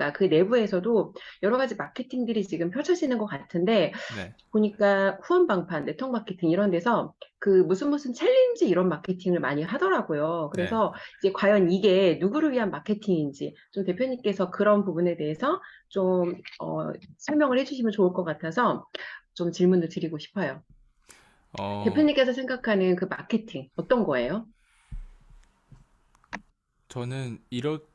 같다. 그 내부에서도 여러 가지 마케팅들이 지금 펼쳐지는 것 같은데 네. 보니까 후원 방판, 네트워크 마케팅 이런 데서 그 무슨 무슨 챌린지 이런 마케팅을 많이 하더라고요. 네. 그래서 이제 과연 이게 누구를 위한 마케팅인지 좀 대표님께서 그런 부분에 대해서 좀 어, 설명을 해주시면 좋을 것 같아서 좀 질문을 드리고 싶어요. 어, 대표님께서 생각하는 그 마케팅 어떤 거예요? 저는 소-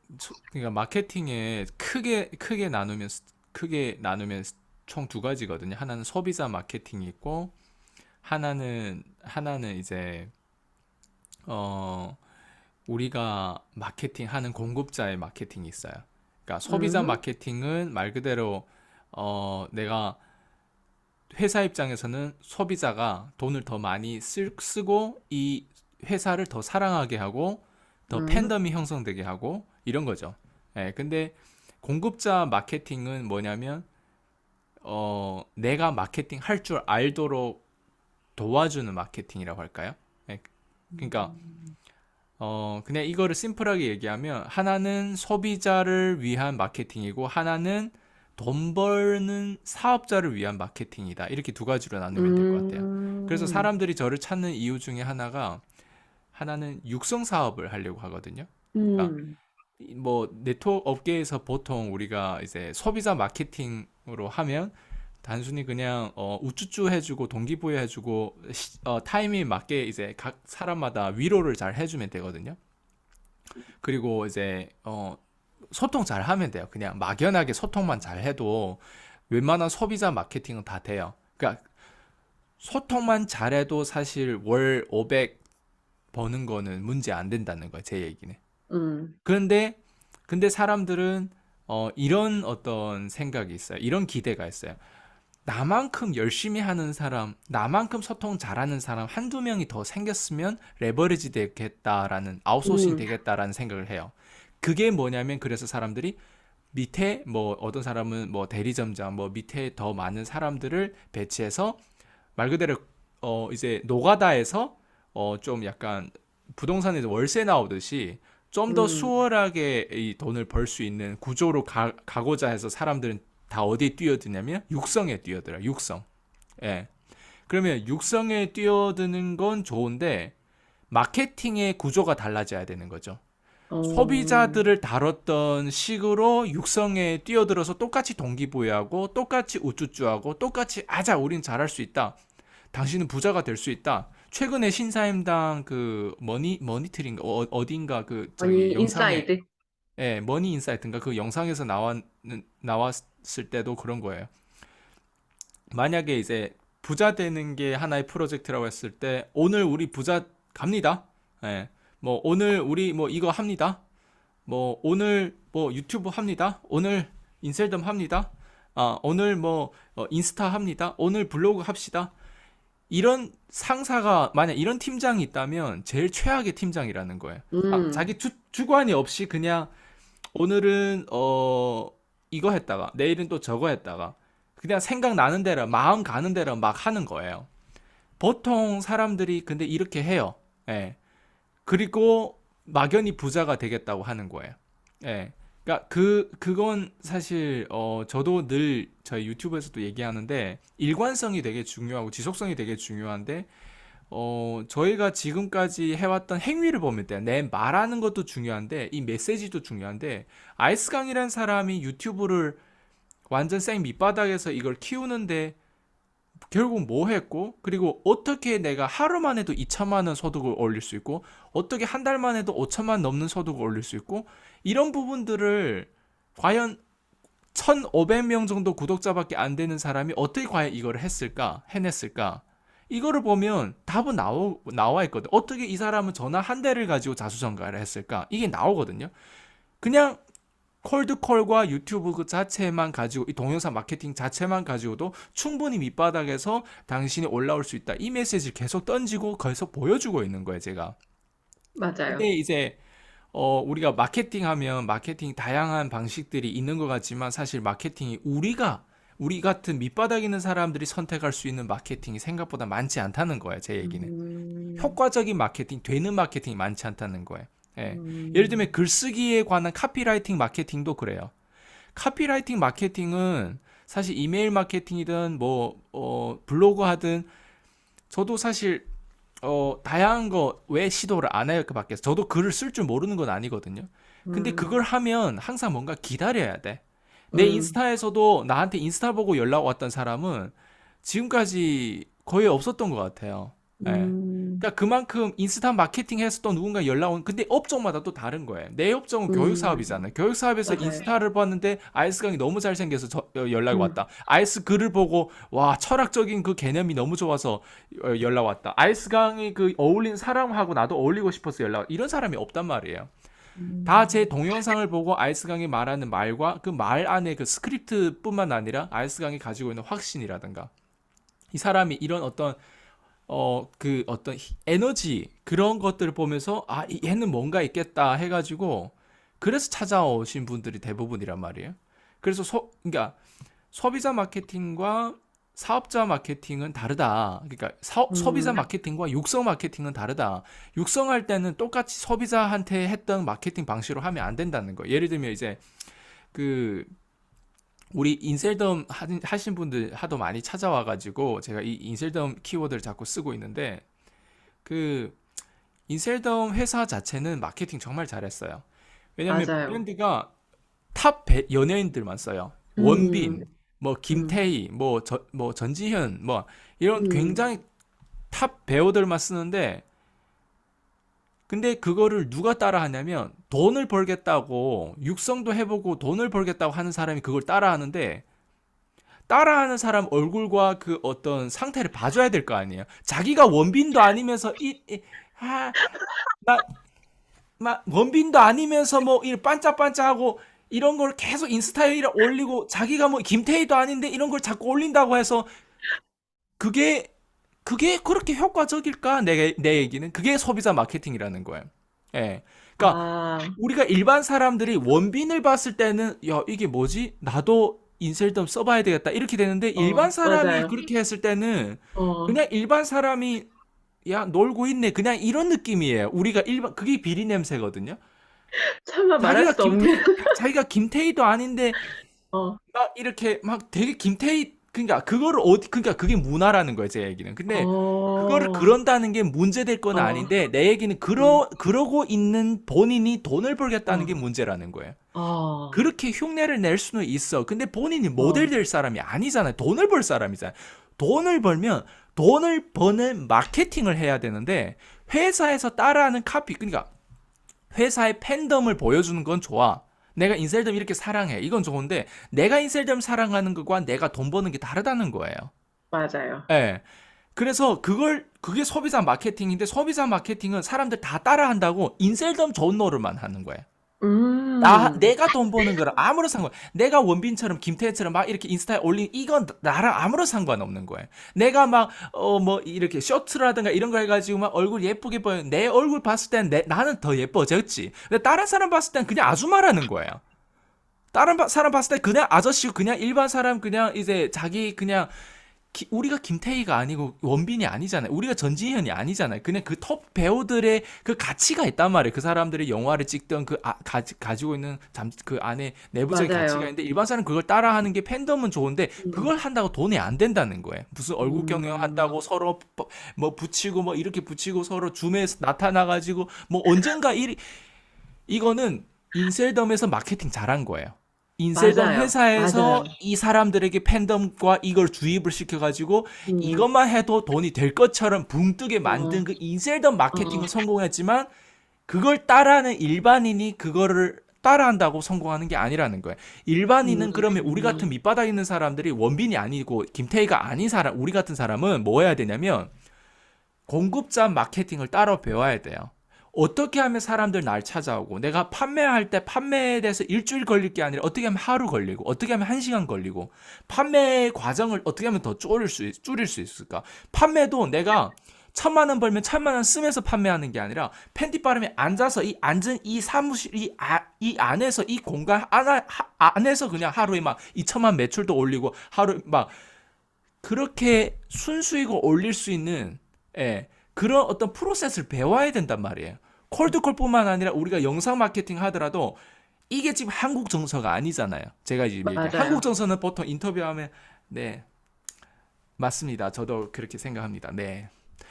그러니까 마케팅에 크게 크게 나누면 스- 크게 나누면 총 두 가지거든요. 하나는 소비자 마케팅이 있고 하나는 하나는 이제 어 우리가 마케팅하는 공급자의 마케팅이 있어요. 그러니까 소비자 음, 마케팅은 말 그대로 어 내가 회사 입장에서는 소비자가 돈을 더 많이 쓸, 쓰고 이 회사를 더 사랑하게 하고 더 음, 팬덤이 형성되게 하고 이런 거죠. 예, 근데 공급자 마케팅은 뭐냐면 어 내가 마케팅 할 줄 알도록 도와주는 마케팅이라고 할까요? 예, 그러니까 어, 그냥 이거를 심플하게 얘기하면 하나는 소비자를 위한 마케팅이고 하나는 돈 버는 사업자를 위한 마케팅이다. 이렇게 두 가지로 나누면 될 것 같아요. 그래서 음, 사람들이 저를 찾는 이유 중에 하나가 하나는 육성 사업을 하려고 하거든요. 그러니까 음, 이- 뭐 네트워크 업계에서 보통 우리가 이제 소비자 마케팅으로 하면 단순히 그냥 어, 우쭈쭈 해주고 동기부여 해주고 시- 어, 타이밍에 맞게 이제 각 사람마다 위로를 잘 해주면 되거든요. 그리고 이제 어, 소통 잘 하면 돼요. 그냥 막연하게 소통만 잘 해도 웬만한 소비자 마케팅은 다 돼요. 그러니까 소통만 잘해도 사실 월 500 버는 거는 문제 안 된다는 거예요. 제 얘기는. 음, 그런데 근데 사람들은 어, 이런 어떤 생각이 있어요. 이런 기대가 있어요. 나만큼 열심히 하는 사람, 나만큼 소통 잘하는 사람 한두 명이 더 생겼으면 레버리지 되겠다라는 아웃소싱 음, 되겠다라는 생각을 해요. 그게 뭐냐면 그래서 사람들이 밑에 뭐 어떤 사람은 뭐 대리점장 뭐 밑에 더 많은 사람들을 배치해서 말 그대로 어 이제 노가다에서 어 좀 약간 부동산에서 월세 나오듯이 좀더 음, 수월하게 이 돈을 벌 수 있는 구조로 가, 가고자 해서 사람들은 다 어디에 뛰어드냐면 육성에 뛰어들어요. 육성. 예. 그러면 육성에 뛰어드는 건 좋은데 마케팅의 구조가 달라져야 되는 거죠. 어, 소비자들을 다뤘던 식으로 육성에 뛰어들어서 똑같이 동기부여하고 똑같이 우쭈쭈하고 똑같이 아자 우린 잘할 수 있다. 당신은 부자가 될 수 있다. 최근에 신사임당 그 머니 머니터링 어, 어딘가 그 아니, 저기 영상에 인사이드. 예, 머니 인사이트인가 그 영상에서 나왔 나왔을 때도 그런 거예요. 만약에 이제 부자 되는 게 하나의 프로젝트라고 했을 때 오늘 우리 부자 갑니다. 예. 뭐 오늘 우리 뭐 이거 합니다. 뭐 오늘 뭐 유튜브 합니다. 오늘 인셀덤 합니다. 아, 오늘 뭐 어, 인스타 합니다. 오늘 블로그 합시다. 이런 상사가 만약 이런 팀장이 있다면 제일 최악의 팀장이라는 거예요. 아, 음, 자기 주, 주관이 없이 그냥 오늘은 어 이거 했다가 내일은 또 저거 했다가 그냥 생각나는 대로 마음 가는 대로 막 하는 거예요. 보통 사람들이 근데 이렇게 해요. 예. 그리고 막연히 부자가 되겠다고 하는 거예요. 예. 그러니까 그 그건 사실 어 저도 늘 저희 유튜브에서도 얘기하는데 일관성이 되게 중요하고 지속성이 되게 중요한데 어 저희가 지금까지 해왔던 행위를 보면 돼요. 내 말하는 것도 중요한데 이 메시지도 중요한데 아이스강이라는 사람이 유튜브를 완전 생 밑바닥에서 이걸 키우는데 결국 뭐 했고 그리고 어떻게 내가 하루만 해도 2천만 원 소득을 올릴 수 있고 어떻게 한 달만 해도 5천만 넘는 소득을 올릴 수 있고 이런 부분들을 과연 1,500명 정도 구독자밖에 안 되는 사람이 어떻게 과연 이거를 했을까 해냈을까? 이거를 보면 답은 나와, 나와 있거든. 어떻게 이 사람은 전화 한 대를 가지고 자수성가를 했을까? 이게 나오거든요. 그냥 콜드콜과 유튜브 그 자체만 가지고 이 동영상 마케팅 자체만 가지고도 충분히 밑바닥에서 당신이 올라올 수 있다. 이 메시지를 계속 던지고 계속 보여주고 있는 거예요, 제가. 맞아요. 근데 이제 어, 우리가 마케팅 하면 마케팅 다양한 방식들이 있는 것 같지만 사실 마케팅이 우리가 우리 같은 밑바닥 있는 사람들이 선택할 수 있는 마케팅이 생각보다 많지 않다는 거예요, 제 얘기는. 음, 효과적인 마케팅, 되는 마케팅이 많지 않다는 거예요. 예. 예를 음, 들면 글쓰기에 관한 카피라이팅 마케팅도 그래요. 카피라이팅 마케팅은 사실 이메일 마케팅이든 뭐 어, 블로그 하든 저도 사실 어, 다양한 거 왜 시도를 안 해요? 그 밖에서 저도 글을 쓸 줄 모르는 건 아니거든요. 근데 음, 그걸 하면 항상 뭔가 기다려야 돼. 내 음, 인스타에서도 나한테 인스타 보고 연락 왔던 사람은 지금까지 거의 없었던 것 같아요. 예. 음, 그러니까 그만큼 인스타 마케팅 해서 또 누군가 연락 온 근데 업종마다 또 다른 거예요. 내 업종은 교육 음, 사업이잖아요. 교육 사업에서 맞아요. 인스타를 봤는데 아이스 강이 너무 잘생겨서 저- 어, 연락이 음, 왔다. 아이스 글을 보고 와 철학적인 그 개념이 너무 좋아서 어, 연락 왔다. 아이스 강이 그 어울린 사람하고 나도 어울리고 싶어서 연락 이런 사람이 없단 말이에요. 다제 음, 동영상을 보고 아이스 강이 말하는 말과 그 말 안에 그 스크립트뿐만 아니라 아이스 강이 가지고 있는 확신이라든가 이 사람이 이런 어떤 어 그 어떤 히- 에너지 그런 것들을 보면서 아 이- 얘는 뭔가 있겠다 해가지고 그래서 찾아오신 분들이 대부분이란 말이에요. 그래서 소 그러니까 소비자 마케팅과 사업자 마케팅은 다르다. 그러니까 사, 소비자 음, 마케팅과 육성 마케팅은 다르다. 육성할 때는 똑같이 소비자한테 했던 마케팅 방식으로 하면 안 된다는 거예요. 예를 들면 이제 그 우리 인셀덤 하신, 분들 하도 많이 찾아와 가지고 제가 이 인셀덤 키워드를 자꾸 쓰고 있는데 그 인셀덤 회사 자체는 마케팅 정말 잘했어요. 왜냐면 맞아요. 브랜드가 탑 배- 연예인들만 써요. 원빈, 음, 뭐 음, 김태희, 뭐, 저, 뭐 전지현, 뭐 이런 음, 굉장히 탑 배우들만 쓰는데 근데 그거를 누가 따라 하냐면 돈을 벌겠다고 육성도 해보고 돈을 벌겠다고 하는 사람이 그걸 따라 하는데 따라하는 사람 얼굴과 그 어떤 상태를 봐줘야 될 거 아니에요. 자기가 원빈도 아니면서 이, 이 아, 막, 막 원빈도 아니면서 뭐 이 반짝반짝하고 이런 걸 계속 인스타에 올리고 자기가 뭐 김태희도 아닌데 이런 걸 자꾸 올린다고 해서 그게 그게 그렇게 효과적일까? 내, 내 얘기는 그게 소비자 마케팅이라는 거예요. 예. 그러니까 아, 우리가 일반 사람들이 원빈을 봤을 때는 야 이게 뭐지? 나도 인셀덤 써봐야 되겠다 이렇게 되는데 일반 어, 사람이 맞아요. 그렇게 했을 때는 어, 그냥 일반 사람이 야 놀고 있네 그냥 이런 느낌이에요. 우리가 일반 그게 비리 냄새거든요. 차마 말할 수 없는, 자기가 김태희도 아닌데 어, 막 이렇게 막 되게 김태희 그러니까 그거를 어디 그러니까 그게 문화라는 거예요 제 얘기는. 근데 그거를 어, 그런다는 게 문제될 건 어, 아닌데 내 얘기는 음, 그러 그러고 있는 본인이 돈을 벌겠다는 게 어, 문제라는 거예요. 어, 그렇게 흉내를 낼 수는 있어. 근데 본인이 어, 모델 될 사람이 아니잖아요. 돈을 벌 사람이잖아요. 돈을 벌면 돈을 버는 마케팅을 해야 되는데 회사에서 따라하는 카피 그러니까 회사의 팬덤을 보여주는 건 좋아. 내가 인셀덤 이렇게 사랑해. 이건 좋은데 내가 인셀덤 사랑하는 것과 내가 돈 버는 게 다르다는 거예요. 맞아요. 예. 그래서 그걸 그게 소비자 마케팅인데 소비자 마케팅은 사람들 다 따라한다고 인셀덤 좋은 노릇만 하는 거예요. 나 음, 내가 돈 버는 거랑 아무런 상관. 내가 원빈처럼 김태희처럼 막 이렇게 인스타에 올린 이건 나랑 아무런 상관없는 거예요. 내가 막 어 뭐 이렇게 쇼트라든가 이런 거 해가지고 막 얼굴 예쁘게 보여. 내 얼굴 봤을 땐 내, 나는 더 예뻐졌지. 근데 다른 사람 봤을 땐 그냥 아줌마라는 거예요. 다른 바- 사람 봤을 때 그냥 아저씨고 그냥 일반 사람 그냥 이제 자기 그냥 기- 우리가 김태희가 아니고 원빈이 아니잖아요. 우리가 전지현이 아니잖아요. 그냥 그톱 배우들의 그 가치가 있단 말이에요. 그 사람들이 영화를 찍던 그 아, 가, 가지고 있는 잠, 그 안에 내부적인 가치가 맞아요. 있는데 일반 사람 그걸 따라하는 게 팬덤은 좋은데 음, 그걸 한다고 돈이 안 된다는 거예요. 무슨 얼굴 경영 한다고 음, 서로 뭐- 뭐 붙이고 뭐 이렇게 붙이고 서로 줌에서 나타나 가지고 뭐 언젠가 이 이거는 인셀덤에서 마케팅 잘한 거예요. 인셀덤 맞아요. 회사에서 맞아요. 이 사람들에게 팬덤과 이걸 주입을 시켜가지고 음, 이것만 해도 돈이 될 것처럼 붕 뜨게 만든 어, 그 인셀덤 마케팅은 어, 성공했지만 그걸 따라하는 일반인이 그거를 따라한다고 성공하는 게 아니라는 거예요. 일반인은 그러면 우리 같은 음, 밑바닥 있는 사람들이 원빈이 아니고 김태희가 아닌 사람, 우리 같은 사람은 뭐 해야 되냐면 공급자 마케팅을 따로 배워야 돼요. 어떻게 하면 사람들 날 찾아오고 내가 판매할 때 판매에 대해서 일주일 걸릴 게 아니라 어떻게 하면 하루 걸리고 어떻게 하면 한 시간 걸리고 판매 과정을 어떻게 하면 더 줄일 수, 있- 줄일 수 있을까? 판매도 내가 천만 원 벌면 천만 원 쓰면서 판매하는 게 아니라 팬티 바람에 앉아서 이 앉은 이 사무실 이, 아, 이 안에서 이 공간 안에, 하- 안에서 그냥 하루에 막 2천만 매출도 올리고 하루 막 그렇게 순수이고 올릴 수 있는 예, 그런 어떤 프로세스를 배워야 된단 말이에요. 콜드콜뿐만 아니라 우리가 영상 마케팅 하더라도 이게 지금 한국 정서가 아니잖아요. 제가 지금 얘기. 한국 정서는 보통 인터뷰하면 네 맞습니다. 저도 그렇게 생각합니다. 네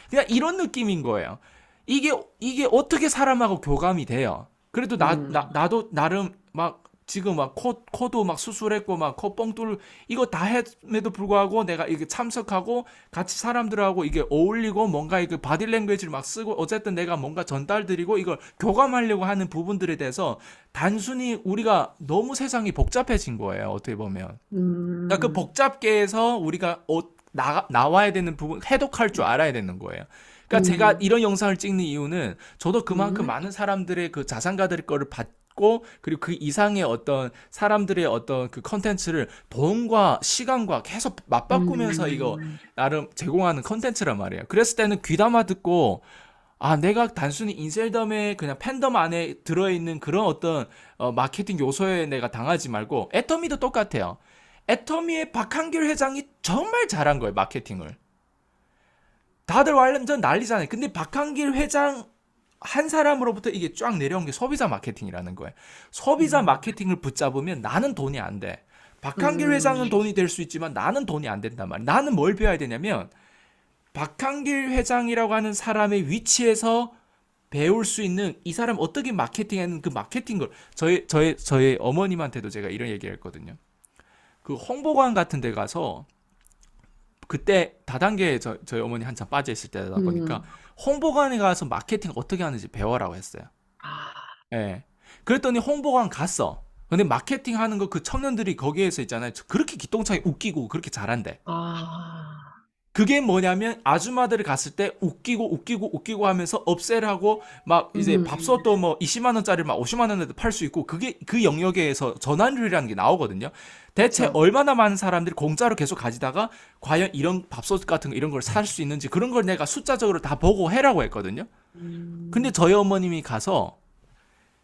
그냥 이런 느낌인 거예요. 이게 이게 어떻게 사람하고 교감이 돼요? 그래도 나, 음. 나 나도 나름 막 지금 막 코 코도 막 수술했고 막 코 뻥 뚫 이거 다 했음에도 불구하고 내가 이게 참석하고 같이 사람들하고 이게 어울리고 뭔가 이게 바디 랭귀지를 막 쓰고 어쨌든 내가 뭔가 전달드리고 이걸 교감하려고 하는 부분들에 대해서 단순히 우리가 너무 세상이 복잡해진 거예요. 어떻게 보면. 음. 그러니까 그 복잡계에서 우리가 어, 나, 나와야 되는 부분 해독할 줄 알아야 되는 거예요. 그러니까 음. 제가 이런 영상을 찍는 이유는 저도 그만큼 음. 많은 사람들의 그 자산가들의 거를 받 고 그리고 그 이상의 어떤 사람들의 어떤 그 컨텐츠를 돈과 시간과 계속 맞바꾸면서 음. 이거 나름 제공하는 컨텐츠란 말이에요. 그랬을 때는 귀담아 듣고 아, 내가 단순히 인셀덤의 그냥 팬덤 안에 들어있는 그런 어떤 어, 마케팅 요소에 내가 당하지 말고 애터미도 똑같아요. 애터미의 박한길 회장이 정말 잘한 거예요, 마케팅을. 다들 완전 난리잖아요. 근데 박한길 회장 한 사람으로부터 이게 쫙 내려온 게 소비자 마케팅이라는 거예요. 소비자 음. 마케팅을 붙잡으면 나는 돈이 안 돼. 박한길 음. 회장은 돈이 될 수 있지만 나는 돈이 안 된단 말이야. 나는 뭘 배워야 되냐면 박한길 회장이라고 하는 사람의 위치에서 배울 수 있는 이 사람 어떻게 마케팅하는 그 마케팅 걸 저희 저희 저희 어머님한테도 제가 이런 얘기를 했거든요. 그 홍보관 같은 데 가서 그때 다단계에 저, 저희 어머니 한참 빠져 있을 때다 보니까 음. 홍보관에 가서 마케팅 어떻게 하는지 배워라고 했어요. 아, 예. 그랬더니 홍보관 갔어. 근데 마케팅 하는 거 그 청년들이 거기에서 있잖아요. 그렇게 기똥차게 웃기고 그렇게 잘한대. 아, 그게 뭐냐면 아줌마들이 갔을 때 웃기고 웃기고 웃기고 하면서 업셀 하고 막 이제 음. 밥솥도 뭐 20만 원짜리 막 50만 원에도 팔 수 있고 그게 그 영역에서 전환율이라는 게 나오거든요. 대체 그쵸. 얼마나 많은 사람들이 공짜로 계속 가지다가 과연 이런 밥솥 같은 거 이런 걸 살 수 있는지 그런 걸 내가 숫자적으로 다 보고 해라고 했거든요. 음. 근데 저희 어머님이 가서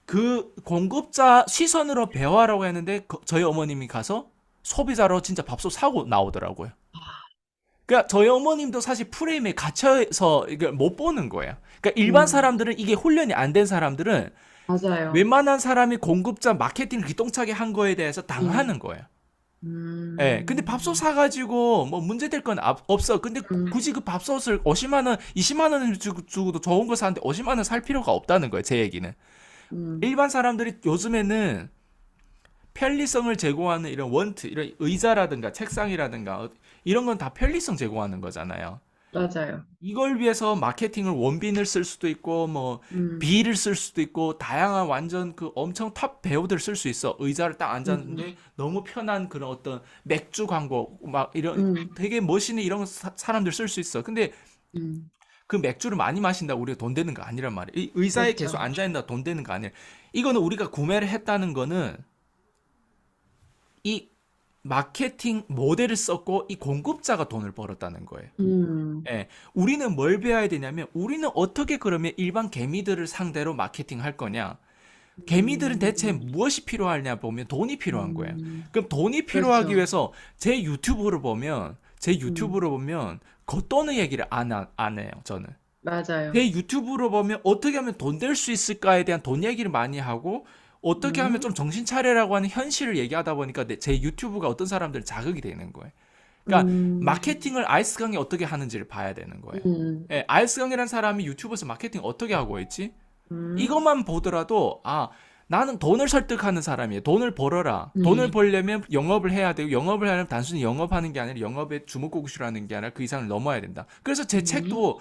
그 공급자 시선으로 배워라고 했는데 그- 저희 어머님이 가서 소비자로 진짜 밥솥 사고 나오더라고요. 그러니까 저희 어머님도 사실 프레임에 갇혀서 이걸 못 보는 거예요. 그러니까 일반 음. 사람들은 이게 훈련이 안 된 사람들은 맞아요. 웬만한 사람이 공급자 마케팅 기똥차게 한 거에 대해서 당하는 거예요. 음. 예. 근데 밥솥 사가지고 뭐 문제될 건 앞- 없어. 근데 음. 굳이 그 밥솥을 50만 원, 20만 원을 주고, 주고도 좋은 거 사는데 50만 원 살 필요가 없다는 거예요. 제 얘기는. 음. 일반 사람들이 요즘에는 편리성을 제공하는 이런 원트, 이런 의자라든가 책상이라든가 어- 이런 건 다 편리성 제공하는 거잖아요. 맞아요. 이걸 위해서 마케팅을 원빈을 쓸 수도 있고 뭐 음. 비를 쓸 수도 있고 다양한 완전 그 엄청 탑 배우들 쓸 수 있어. 의자를 딱 앉았는데 너무 편한 그런 어떤 맥주 광고 막 이런 음. 되게 멋있는 이런 사, 사람들 쓸 수 있어. 근데 음. 그 맥주를 많이 마신다고 우리가 돈 되는 거 아니란 말이야. 이 의자에 그렇죠. 계속 앉아 있다 돈 되는 거 아니야. 이거는 우리가 구매를 했다는 거는 이 마케팅 모델을 썼고 이 공급자가 돈을 벌었다는 거예요. 음. 예. 우리는 뭘 배워야 되냐면 우리는 어떻게 그러면 일반 개미들을 상대로 마케팅 할 거냐? 개미들은 대체 무엇이 필요하냐 보면 돈이 필요한 거예요. 음. 그럼 돈이 필요하기 그렇죠. 위해서 제 유튜브를 보면 제 유튜브를 보면 겉도는 얘기를 안, 하- 안 해요. 저는. 맞아요. 제 유튜브로 보면 어떻게 하면 돈 될 수 있을까에 대한 돈 얘기를 많이 하고 어떻게 음. 하면 좀 정신 차려라고 하는 현실을 얘기하다 보니까 내- 제 유튜브가 어떤 사람들 자극이 되는 거예요. 그러니까 음. 마케팅을 아이스 강이 어떻게 하는지를 봐야 되는 거예요. 음. 예, 아이스 강이라는 사람이 유튜브에서 마케팅 어떻게 하고 있지? 음. 이것만 보더라도 아 나는 돈을 설득하는 사람이에요. 돈을 벌어라. 음. 돈을 벌려면 영업을 해야 되고 영업을 하려면 단순히 영업하는 게 아니라 영업에 주먹구구시라는 게 아니라 그 이상을 넘어야 된다. 그래서 제 음. 책도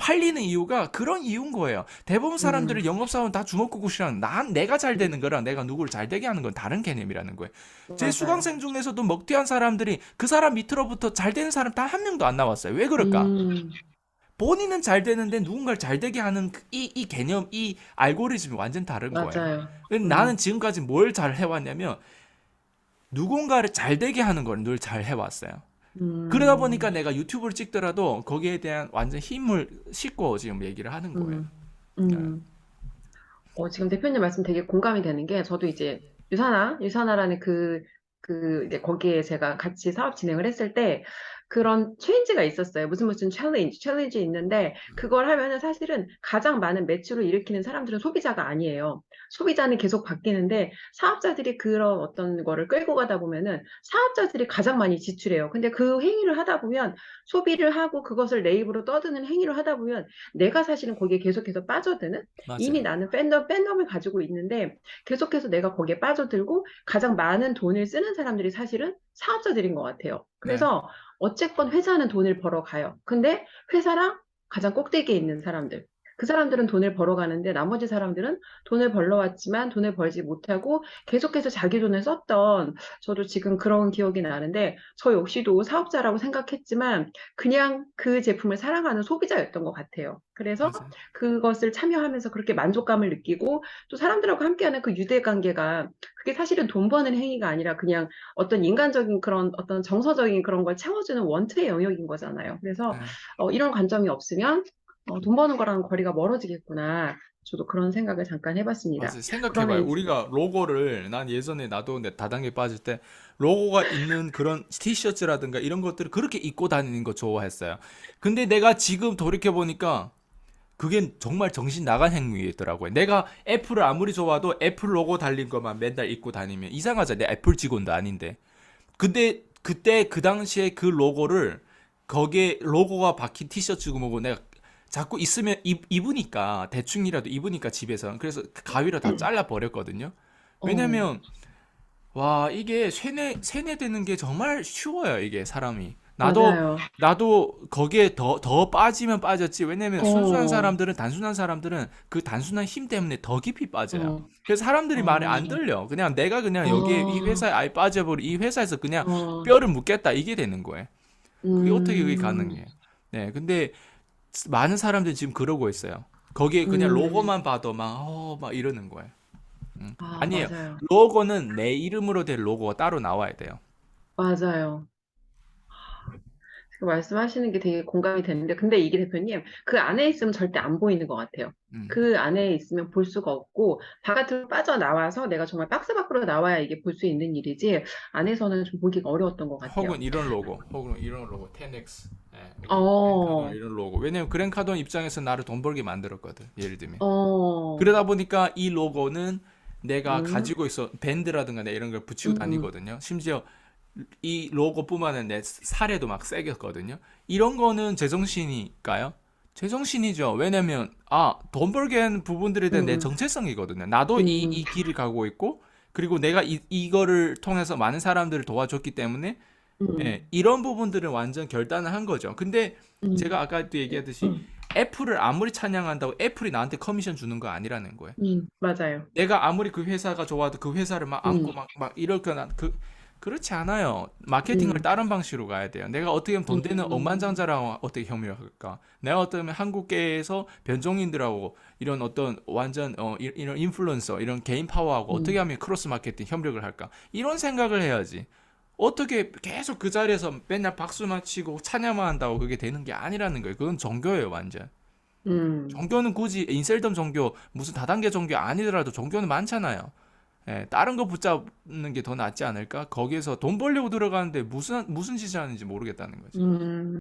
팔리는 이유가 그런 이유인 거예요. 대부분 사람들이 영업사원 다 주먹구구시라는 난 내가 잘 되는 거랑 내가 누구를 잘 되게 하는 건 다른 개념이라는 거예요. 제 맞아요. 수강생 중에서도 먹튀한 사람들이 그 사람 밑으로부터 잘 되는 사람 단 한 명도 안 나왔어요. 왜 그럴까? 음. 본인은 잘 되는데 누군가를 잘 되게 하는 그 이, 이 개념, 이 알고리즘이 완전 다른 거예요. 맞아요. 근데 나는 지금까지 뭘 잘 해왔냐면 누군가를 잘 되게 하는 걸 늘 잘 해왔어요. 음. 그러다 보니까 내가 유튜브를 찍더라도 거기에 대한 완전 힘을 싣고 지금 얘기를 하는 거예요. 음. 음. 어, 지금 대표님 말씀 되게 공감이 되는 게 저도 이제 유사나 유사나라는 그, 그 이제 거기에 제가 같이 사업 진행을 했을 때 그런 체인지가 있었어요. 무슨 무슨 챌린지, 챌린지 있는데 그걸 하면은 사실은 가장 많은 매출을 일으키는 사람들은 소비자가 아니에요. 소비자는 계속 바뀌는데 사업자들이 그런 어떤 거를 끌고 가다 보면은 사업자들이 가장 많이 지출해요. 근데 그 행위를 하다 보면 소비를 하고 그것을 내 입으로 떠드는 행위를 하다 보면 내가 사실은 거기에 계속해서 빠져드는 이미 맞아요. 나는 팬덤, 팬덤을 가지고 있는데 계속해서 내가 거기에 빠져들고 가장 많은 돈을 쓰는 사람들이 사실은 사업자들인 것 같아요. 네. 그래서 어쨌건 회사는 돈을 벌어 가요. 근데 회사랑 가장 꼭대기에 있는 사람들. 그 사람들은 돈을 벌어가는데 나머지 사람들은 돈을 벌러 왔지만 돈을 벌지 못하고 계속해서 자기 돈을 썼던 저도 지금 그런 기억이 나는데 저 역시도 사업자라고 생각했지만 그냥 그 제품을 사랑하는 소비자였던 것 같아요. 그래서 맞아요. 그것을 참여하면서 그렇게 만족감을 느끼고 또 사람들하고 함께하는 그 유대 관계가 그게 사실은 돈 버는 행위가 아니라 그냥 어떤 인간적인 그런 어떤 정서적인 그런 걸 채워주는 원투의 영역인 거잖아요. 그래서 네. 어, 이런 관점이 없으면 어, 돈 버는 거랑 거리가 멀어지겠구나. 저도 그런 생각을 잠깐 해봤습니다. 맞아요. 그러면 생각해봐요. 이제 우리가 로고를 난 예전에 나도 내 다단계 빠질 때 로고가 있는 그런 티셔츠라든가 이런 것들을 그렇게 입고 다니는 거 좋아했어요. 근데 내가 지금 돌이켜 보니까 그게 정말 정신 나간 행위더라고요. 내가 애플을 아무리 좋아도 애플 로고 달린 것만 맨날 입고 다니면 이상하잖아. 내 애플 직원도 아닌데. 근데 그때 그 당시에 그 로고를 거기에 로고가 박힌 티셔츠고 뭐고 내가 자꾸 있으면 입, 입으니까 대충이라도 입으니까 집에서 그래서 그 가위로 다 잘라 버렸거든요. 어, 왜냐면 와 이게 세뇌 세뇌되는 게 정말 쉬워요 이게 사람이. 나도 맞아요. 나도 거기에 더 더 빠지면 빠졌지. 왜냐면 순수한 어, 사람들은 단순한 사람들은 그 단순한 힘 때문에 더 깊이 빠져요. 어, 그래서 사람들이 말이 안 어, 들려. 그냥 내가 그냥 여기에 이 어, 회사에 아예 빠져버리 이 회사에서 그냥 어, 뼈를 묻겠다 이게 되는 거예요. 그게 어떻게 그게 음, 가능해요? 네, 근데 많은 사람들이 지금 그러고 있어요. 거기에 그냥 음, 로고만 봐도 막, 어, 막 이러는 거예요. 음. 아, 아니에요. 맞아요. 로고는 내 이름으로 된 로고가 따로 나와야 돼요. 맞아요. 그 말씀하시는 게 되게 공감이 되는데, 근데 이게 대표님, 그 안에 있으면 절대 안 보이는 것 같아요. 음. 그 안에 있으면 볼 수가 없고, 바깥으로 빠져나와서 내가 정말 박스 밖으로 나와야 이게 볼 수 있는 일이지, 안에서는 좀 보기가 어려웠던 것 같아요. 혹은 이런 로고, 혹은 이런 로고, 10X. 예, 어, 이런 로고. 왜냐면 그랜카돈 입장에서 나를 돈 벌게 만들었거든. 예를 들면. 어, 그러다 보니까 이 로고는 내가 음, 가지고 있어 밴드라든가 내 이런 걸 붙이고 음, 다니거든요. 심지어 이 로고뿐만 아니라 내 살에도 막 새겼거든요. 이런 거는 제정신일까요? 제정신이죠. 왜냐면 아, 돈 벌게 하는 부분들에 대한 내 음, 정체성이거든요. 나도 이, 음, 이 길을 가고 있고 그리고 내가 이, 이거를 통해서 많은 사람들을 도와줬기 때문에 음, 예, 이런 부분들은 완전 결단을 한 거죠. 근데 음, 제가 아까도 얘기했듯이 음, 애플을 아무리 찬양한다고 애플이 나한테 커미션 주는 거 아니라는 거예요. 음, 맞아요. 내가 아무리 그 회사가 좋아도 그 회사를 막 안고 음, 막, 막 이럴 거나 그 그렇지 않아요. 마케팅을 음, 다른 방식으로 가야 돼요. 내가 어떻게 하면 돈 되는 음, 억만장자랑 어떻게 협력할까? 내가 어떻게 하면 한국계에서 변종인들하고 이런 어떤 완전 어 이- 이런 인플루언서 이런 개인 파워하고 어떻게 음, 하면 크로스 마케팅 협력을 할까? 이런 생각을 해야지. 어떻게 계속 그 자리에서 맨날 박수만 치고 찬양만 한다고 그게 되는 게 아니라는 거예요. 그건 종교예요, 완전. 음, 종교는 굳이 인셀덤 종교, 무슨 다단계 종교 아니더라도 종교는 많잖아요. 예, 다른 거 붙잡는 게 더 낫지 않을까? 거기에서 돈 벌려고 들어가는데 무슨 무슨 짓을 하는지 모르겠다는 거지. 음.